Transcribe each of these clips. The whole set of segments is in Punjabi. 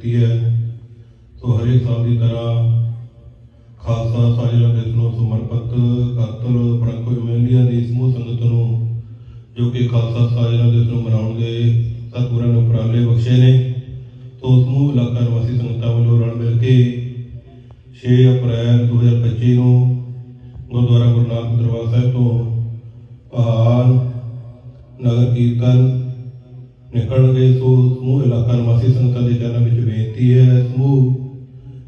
ਕੀਤੀ ਹੈ। ਸੋ ਹਰੇਕ ਸਾਲ ਦੀ ਤਰ੍ਹਾਂ ਖਾਲਸਾ ਸਾਜਣਾ ਦਿਵਸ ਨੂੰ ਸਮਰਪਿਤ ਕਾਤਲ ਪ੍ਰੰਕੋ ਮੇਲੀਆਂ ਦੀ ਸਮੂਹ ਸੰਗਤ ਨੂੰ, ਜੋ ਕਿ ਖਾਲਸਾ ਸਾਜਣਾ ਦਿਵਸ ਨੂੰ ਮਨਾਉਣਗੇ, ਸਤਿਗੁਰਾਂ ਨੇ ਉਪਰਾਲੇ ਬਖਸ਼ੇ ਨੇ। ਤੋ ਸਮੂਹ ਇਲਾਕਾ ਨਿਵਾਸੀ ਸੰਗਤਾਂ ਵੱਲੋਂ ਰਲ ਮਿਲ ਕੇ 6 ਅਪ੍ਰੈਲ 2025 ਨੂੰ ਗੁਰਦੁਆਰਾ ਗੁਰੂ ਨਾਨਕ ਦਰਬਾਰ ਸਾਹਿਬ ਤੋਂ ਪਹਾੜ, ਨਗਰ ਕੀਰਤਨ ਨਿਕਲਣਗੇ ਸੋ ਸਮੂਹ ਇਲਾਕਾ ਨਿਵਾਸੀ ਸੰਗਤਾਂ ਦੇ ਚਰਨਾਂ ਵਿੱਚ ਬੇਨਤੀ ਹੈ ਸਮੂਹ।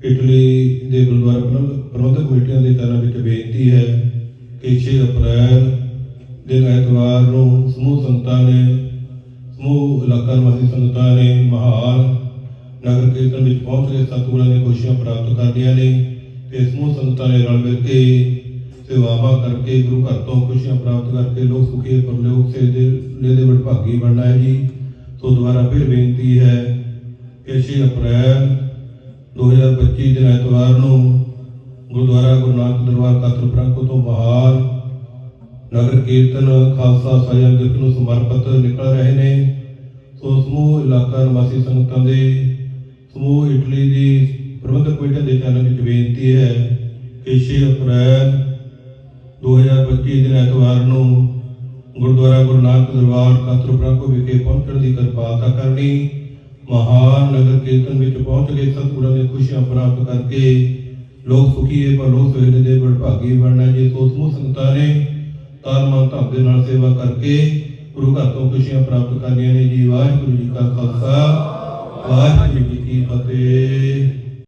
ਇਟਲੀ ਦੇ ਗੁਰਦੁਆਰਾ ਪ੍ਰਬੰਧ- ਪ੍ਰਬੰਧਕ ਕਮੇਟੀਆਂ ਦੇ ਚਰਨਾਂ ਵਿੱਚ ਬੇਨਤੀ ਹੈ ਕਿ 6 ਅਪ੍ਰੈਲ ਦਿਨ ਐਤਵਾਰ ਨੂੰ ਸਮੂਹ ਸੰਗਤਾਂ ਨੇ ਸਮੂਹ ਇਲਾਕਾ ਨਿਵਾਸੀ ਸੰਗਤਾਂ ਨੇ ਮਹਾਨ ਨਗਰ ਕੀਰਤਨ ਵਿੱਚ ਪਹੁੰਚ ਕੇ ਸਤਿਗੁਰਾਂ ਦੀਆਂ ਖੁਸ਼ੀਆਂ ਪ੍ਰਾਪਤ ਕਰਦੀਆਂ ਨੇ ਤੇ ਸਮੂਹ ਸੰਗਤਾਂ ਨੇ ਰਲ ਮਿਲ ਕੇ ਸੇਵਾਵਾਂ ਕਰਕੇ ਗੁਰੂ ਘਰ ਤੋਂ ਖੁਸ਼ੀਆਂ ਪ੍ਰਾਪਤ ਕਰਕੇ ਲੋਕ ਸੁਖੀ ਪਰਲੋਕ ਸੇ ਦੇ ਲੈ ਦੇ ਵਡਭਾਗੀ ਬਣਨਾ ਹੈ ਜੀ। ਸੋ ਦੁਬਾਰਾ ਫਿਰ ਬੇਨਤੀ ਹੈ ਕਿ 6 ਅਪ੍ਰੈਲ 2025 ਦਿਨ ਐਤਵਾਰ ਨੂੰ ਗੁਰਦੁਆਰਾ ਗੁਰੂ ਨਾਨਕ ਦਰਬਾਰ ਕਾਤਰ ਪ੍ਰੰਕੋ ਤੋਂ ਬਾਹਰ ਨਗਰ ਕੀਰਤਨ ਖਾਲਸਾ ਸਾਜਨ ਦਿਵਸ ਨੂੰ ਸਮਰਪਿਤ ਨਿਕਲ ਰਹੇ ਨੇ। ਸੋ ਸਮੂਹ ਇਲਾਕਾ ਨਿਵਾਸੀ ਸੰਗਤਾਂ ਦੇ, ਸਮੂਹ ਇਟਲੀ ਦੀ ਪ੍ਰਬੰਧਕ ਕਮੇਟੀ ਦੇ ਚੈਨਲ ਵਿੱਚ ਬੇਨਤੀ ਹੈ ਕਿ 6 ਅਪ੍ਰੈਲ 2025 ਦਿਨ ਐਤਵਾਰ ਨੂੰ ਗੁਰਦੁਆਰਾ ਗੁਰੂ ਨਾਨਕ ਦਰਬਾਰ ਕਾਤਰ ਪ੍ਰੰਕੋ ਵਿਖੇ ਪਹੁੰਚਣ ਦੀ ਕਿਰਪਾਲਤਾ ਕਰਨੀ, ਮਹਾਨ ਨਗਰ ਕੀਰਤਨ ਵਿੱਚ ਪਹੁੰਚ ਕੇ ਸਤਿਗੁਰਾਂ ਦੀਆਂ ਖੁਸ਼ੀਆਂ ਪ੍ਰਾਪਤ ਕਰਕੇ ਲੋਕ ਸੁਖੀਏ ਪਰ ਲੋਕ ਸਵੇਰੇ ਦੇ ਵਡਭਾਗੀ ਬਣਨਾ ਜੇ ਸੋ ਸਮੂਹ ਸੰਗਤਾਂ ਨੇ ਤਨ ਮਨ ਧਨ ਦੇ ਨਾਲ ਸੇਵਾ ਕਰਕੇ ਗੁਰੂ ਘਰ ਤੋਂ ਖੁਸ਼ੀਆਂ ਪ੍ਰਾਪਤ ਕਰਨੀਆਂ ਨੇ ਜੀ। ਵਾਹਿਗੁਰੂ ਜੀ ਕਾ ਖਾਲਸਾ, ਵਾਹਿਗੁਰੂ ਜੀ ਕੀ ਫਤਿਹ।